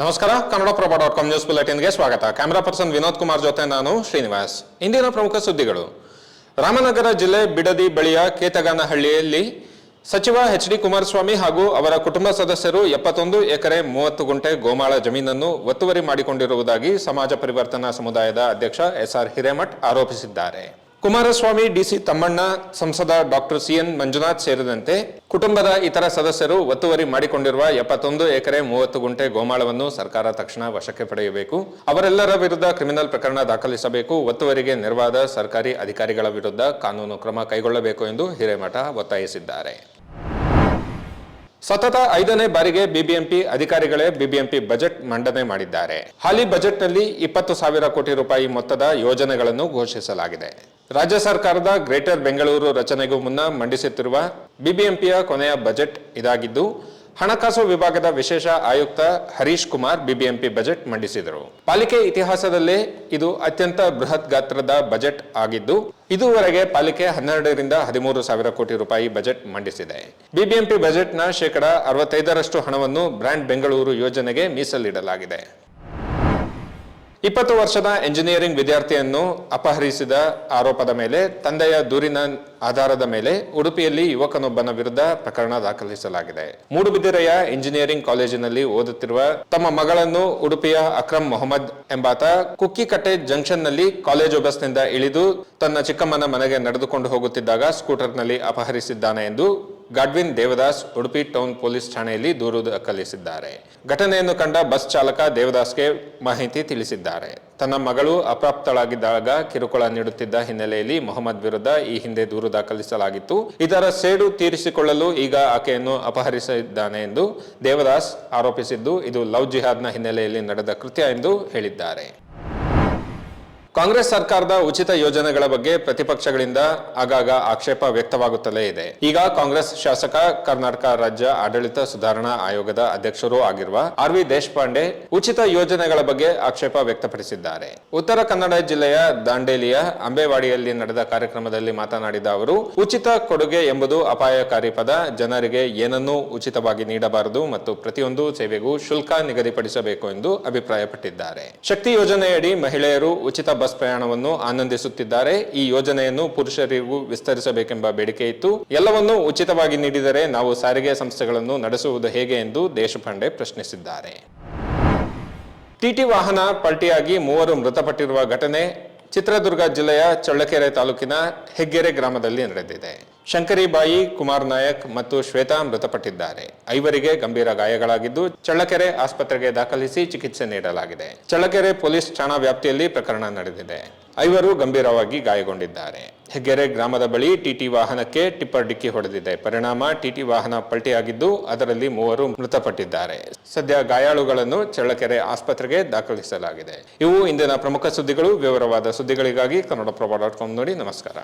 ನಮಸ್ಕಾರ Kannadaprabha dot com news ಬುಲೆಟಿನ್ಗೆ ಸ್ವಾಗತ. ಕ್ಯಾಮರಾ ಪರ್ಸನ್ ವಿನೋದ್ ಕುಮಾರ್ ಜೊತೆ ನಾನು ಶ್ರೀನಿವಾಸ್. ಇಂದಿನ ಪ್ರಮುಖ ಸುದ್ದಿಗಳು. ರಾಮನಗರ ಜಿಲ್ಲೆ ಬಿಡದಿ ಬಳಿಯ ಕೇತಗಾನಹಳ್ಳಿಯಲ್ಲಿ ಸಚಿವ ಎಚ್ ಡಿ ಕುಮಾರಸ್ವಾಮಿ ಹಾಗೂ ಅವರ ಕುಟುಂಬ ಸದಸ್ಯರು ಎಪ್ಪತ್ತೊಂದು ಎಕರೆ ಮೂವತ್ತು ಗುಂಟೆ ಗೋಮಾಳ ಜಮೀನನ್ನು ಒತ್ತುವರಿ ಮಾಡಿಕೊಂಡಿರುವುದಾಗಿ ಸಮಾಜ ಪರಿವರ್ತನಾ ಸಮುದಾಯದ ಅಧ್ಯಕ್ಷ ಎಸ್ಆರ್ ಹಿರೇಮಠ್ ಆರೋಪಿಸಿದ್ದಾರೆ. ಕುಮಾರಸ್ವಾಮಿ ಡಿಸಿ ತಮ್ಮಣ್ಣ, ಸಂಸದ ಡಾಕ್ಟರ್ ಸಿಎನ್ ಮಂಜುನಾಥ್ ಸೇರಿದಂತೆ ಕುಟುಂಬದ ಇತರ ಸದಸ್ಯರು ಒತ್ತುವರಿ ಮಾಡಿಕೊಂಡಿರುವ ಎಪ್ಪತ್ತೊಂದು ಎಕರೆ ಮೂವತ್ತು ಗುಂಟೆ ಗೋಮಾಳವನ್ನು ಸರ್ಕಾರ ತಕ್ಷಣ ವಶಕ್ಕೆ ಪಡೆಯಬೇಕು. ಅವರೆಲ್ಲರ ವಿರುದ್ಧ ಕ್ರಿಮಿನಲ್ ಪ್ರಕರಣ ದಾಖಲಿಸಬೇಕು. ಒತ್ತುವರಿಗೆ ನೆರವಾದ ಸರ್ಕಾರಿ ಅಧಿಕಾರಿಗಳ ವಿರುದ್ಧ ಕಾನೂನು ಕ್ರಮ ಕೈಗೊಳ್ಳಬೇಕು ಎಂದು ಹಿರೇಮಠ ಒತ್ತಾಯಿಸಿದ್ದಾರೆ. ಸತತ ಐದನೇ ಬಾರಿಗೆ ಬಿಬಿಎಂಪಿ ಅಧಿಕಾರಿಗಳೇ ಬಿಬಿಎಂಪಿ ಬಜೆಟ್ ಮಂಡನೆ ಮಾಡಿದ್ದಾರೆ. ಹಾಲಿ ಬಜೆಟ್ನಲ್ಲಿ ಇಪ್ಪತ್ತು ಸಾವಿರ ಕೋಟಿ ರೂಪಾಯಿ ಮೊತ್ತದ ಯೋಜನೆಗಳನ್ನು ಘೋಷಿಸಲಾಗಿದೆ. ರಾಜ್ಯ ಸರ್ಕಾರದ ಗ್ರೇಟರ್ ಬೆಂಗಳೂರು ರಚನೆಗೂ ಮುನ್ನ ಮಂಡಿಸುತ್ತಿರುವ ಬಿಬಿಎಂಪಿಯ ಕೊನೆಯ ಬಜೆಟ್ ಇದಾಗಿದ್ದು, ಹಣಕಾಸು ವಿಭಾಗದ ವಿಶೇಷ ಆಯುಕ್ತ ಹರೀಶ್ ಕುಮಾರ್ ಬಿಬಿಎಂಪಿ ಬಜೆಟ್ ಮಂಡಿಸಿದರು. ಪಾಲಿಕೆ ಇತಿಹಾಸದಲ್ಲೇ ಇದು ಅತ್ಯಂತ ಬೃಹತ್ ಗಾತ್ರದ ಬಜೆಟ್ ಆಗಿದ್ದು, ಇದುವರೆಗೆ ಪಾಲಿಕೆ ಹನ್ನೆರಡರಿಂದ ಹದಿಮೂರು ಸಾವಿರ ಕೋಟಿ ರೂಪಾಯಿ ಬಜೆಟ್ ಮಂಡಿಸಿದೆ. ಬಿಬಿಎಂಪಿ ಬಜೆಟ್ನ ಶೇಕಡ ಅರವತ್ತೈದರಷ್ಟು ಹಣವನ್ನು ಬ್ರ್ಯಾಂಡ್ ಬೆಂಗಳೂರು ಯೋಜನೆಗೆ ಮೀಸಲಿಡಲಾಗಿದೆ. ಇಪ್ಪತ್ತು ವರ್ಷದ ಎಂಜಿನಿಯರಿಂಗ್ ವಿದ್ಯಾರ್ಥಿಯನ್ನು ಅಪಹರಿಸಿದ ಆರೋಪದ ಮೇಲೆ, ತಂದೆಯ ದೂರಿನ ಆಧಾರದ ಮೇಲೆ ಉಡುಪಿಯಲ್ಲಿ ಯುವಕನೊಬ್ಬನ ವಿರುದ್ಧ ಪ್ರಕರಣ ದಾಖಲಿಸಲಾಗಿದೆ. ಮೂಡುಬಿದಿರೆಯ ಇಂಜಿನಿಯರಿಂಗ್ ಕಾಲೇಜಿನಲ್ಲಿ ಓದುತ್ತಿರುವ ತಮ್ಮ ಮಗಳನ್ನು ಉಡುಪಿಯ ಅಕ್ರಮ್ ಮೊಹಮ್ಮದ್ ಎಂಬಾತ ಕುಕ್ಕಿಕಟ್ಟೆ ಜಂಕ್ಷನ್ನಲ್ಲಿ ಕಾಲೇಜು ಬಸ್ನಿಂದ ಇಳಿದು ತನ್ನ ಚಿಕ್ಕಮ್ಮನ ಮನೆಗೆ ನಡೆದುಕೊಂಡು ಹೋಗುತ್ತಿದ್ದಾಗ ಸ್ಕೂಟರ್ನಲ್ಲಿ ಅಪಹರಿಸಿದ್ದಾನೆ ಎಂದು ಗಾಡ್ವಿನ್ ದೇವದಾಸ್ ಉಡುಪಿ ಟೌನ್ ಪೊಲೀಸ್ ಠಾಣೆಯಲ್ಲಿ ದೂರು ದಾಖಲಿಸಿದ್ದಾರೆ. ಘಟನೆಯನ್ನು ಕಂಡ ಬಸ್ ಚಾಲಕ ದೇವದಾಸ್ಗೆ ಮಾಹಿತಿ ತಿಳಿಸಿದ್ದಾರೆ. ತನ್ನ ಮಗಳು ಅಪ್ರಾಪ್ತಳಾಗಿದ್ದಾಗ ಕಿರುಕುಳ ನೀಡುತ್ತಿದ್ದ ಹಿನ್ನೆಲೆಯಲ್ಲಿ ಮೊಹಮ್ಮದ್ ವಿರುದ್ಧ ಈ ಹಿಂದೆ ದೂರು ದಾಖಲಿಸಲಾಗಿತ್ತು. ಇದರ ಸೇಡು ತೀರಿಸಿಕೊಳ್ಳಲು ಈಗ ಆಕೆಯನ್ನು ಅಪಹರಿಸಿದ್ದಾನೆ ಎಂದು ದೇವದಾಸ್ ಆರೋಪಿಸಿದ್ದು, ಇದು ಲವ್ ಜಿಹಾದ್ನ ಹಿನ್ನೆಲೆಯಲ್ಲಿ ನಡೆದ ಕೃತ್ಯ ಎಂದು ಹೇಳಿದ್ದಾರೆ. ಕಾಂಗ್ರೆಸ್ ಸರ್ಕಾರದ ಉಚಿತ ಯೋಜನೆಗಳ ಬಗ್ಗೆ ಪ್ರತಿಪಕ್ಷಗಳಿಂದ ಆಗಾಗ ಆಕ್ಷೇಪ ವ್ಯಕ್ತವಾಗುತ್ತಲೇ ಇದೆ. ಈಗ ಕಾಂಗ್ರೆಸ್ ಶಾಸಕ, ಕರ್ನಾಟಕ ರಾಜ್ಯ ಆಡಳಿತ ಸುಧಾರಣಾ ಆಯೋಗದ ಅಧ್ಯಕ್ಷರೂ ಆಗಿರುವ ಆರ್ ವಿ ದೇಶಪಾಂಡೆ ಉಚಿತ ಯೋಜನೆಗಳ ಬಗ್ಗೆ ಆಕ್ಷೇಪ ವ್ಯಕ್ತಪಡಿಸಿದ್ದಾರೆ. ಉತ್ತರ ಕನ್ನಡ ಜಿಲ್ಲೆಯ ದಾಂಡೇಲಿಯ ಅಂಬೇವಾಡಿಯಲ್ಲಿ ನಡೆದ ಕಾರ್ಯಕ್ರಮದಲ್ಲಿ ಮಾತನಾಡಿದ ಅವರು, ಉಚಿತ ಕೊಡುಗೆ ಎಂಬುದು ಅಪಾಯಕಾರಿ ಪದ. ಜನರಿಗೆ ಏನನ್ನೂ ಉಚಿತವಾಗಿ ನೀಡಬಾರದು ಮತ್ತು ಪ್ರತಿಯೊಂದು ಸೇವೆಗೂ ಶುಲ್ಕ ನಿಗದಿಪಡಿಸಬೇಕು ಎಂದು ಅಭಿಪ್ರಾಯಪಟ್ಟಿದ್ದಾರೆ. ಶಕ್ತಿ ಯೋಜನೆಯಡಿ ಮಹಿಳೆಯರು ಉಚಿತ ಬಸ್ ಪ್ರಯಾಣವನ್ನು ಆನಂದಿಸುತ್ತಿದ್ದಾರೆ. ಈ ಯೋಜನೆಯನ್ನು ಪುರುಷರಿಗೂ ವಿಸ್ತರಿಸಬೇಕೆಂಬ ಬೇಡಿಕೆ ಇತ್ತು. ಎಲ್ಲವನ್ನೂ ಉಚಿತವಾಗಿ ನೀಡಿದರೆ ನಾವು ಸಾರಿಗೆ ಸಂಸ್ಥೆಗಳನ್ನು ನಡೆಸುವುದು ಹೇಗೆ ಎಂದು ದೇಶಪಾಂಡೆ ಪ್ರಶ್ನಿಸಿದ್ದಾರೆ. ಟಿಟಿ ವಾಹನ ಪಲ್ಟಿಯಾಗಿ ಮೂವರು ಮೃತಪಟ್ಟಿರುವ ಘಟನೆ ಚಿತ್ರದುರ್ಗ ಜಿಲ್ಲೆಯ ಚಳ್ಳಕೆರೆ ತಾಲೂಕಿನ ಹೆಗ್ಗೆರೆ ಗ್ರಾಮದಲ್ಲಿ ನಡೆದಿದೆ. ಶಂಕರಿಬಾಯಿ, ಕುಮಾರ್ ನಾಯಕ್ ಮತ್ತು ಶ್ವೇತಾ ಮೃತಪಟ್ಟಿದ್ದಾರೆ. ಐವರಿಗೆ ಗಂಭೀರ ಗಾಯಗಳಾಗಿದ್ದು ಚಳ್ಳಕೆರೆ ಆಸ್ಪತ್ರೆಗೆ ದಾಖಲಿಸಿ ಚಿಕಿತ್ಸೆ ನೀಡಲಾಗಿದೆ. ಚಳ್ಳಕೆರೆ ಪೊಲೀಸ್ ಠಾಣಾ ವ್ಯಾಪ್ತಿಯಲ್ಲಿ ಪ್ರಕರಣ ನಡೆದಿದೆ. ಐವರು ಗಂಭೀರವಾಗಿ ಗಾಯಗೊಂಡಿದ್ದಾರೆ. ಹೆಗ್ಗೆರೆ ಗ್ರಾಮದ ಬಳಿ ಟಿಟಿ ವಾಹನಕ್ಕೆ ಟಿಪ್ಪರ್ ಡಿಕ್ಕಿ ಹೊಡೆದಿದೆ. ಪರಿಣಾಮ ಟಿಟಿ ವಾಹನ ಪಲ್ಟಿಯಾಗಿದ್ದು ಅದರಲ್ಲಿ ಮೂವರು ಮೃತಪಟ್ಟಿದ್ದಾರೆ. ಸದ್ಯ ಗಾಯಾಳುಗಳನ್ನು ಚಳ್ಳಕೆರೆ ಆಸ್ಪತ್ರೆಗೆ ದಾಖಲಿಸಲಾಗಿದೆ. ಇವು ಇಂದಿನ ಪ್ರಮುಖ ಸುದ್ದಿಗಳು. ವಿವರವಾದ ಸುದ್ದಿಗಳಿಗಾಗಿ ಕನ್ನಡಪ್ರಭ ಡಾಟ್ ಕಾಮ್ ನೋಡಿ ನಮಸ್ಕಾರ.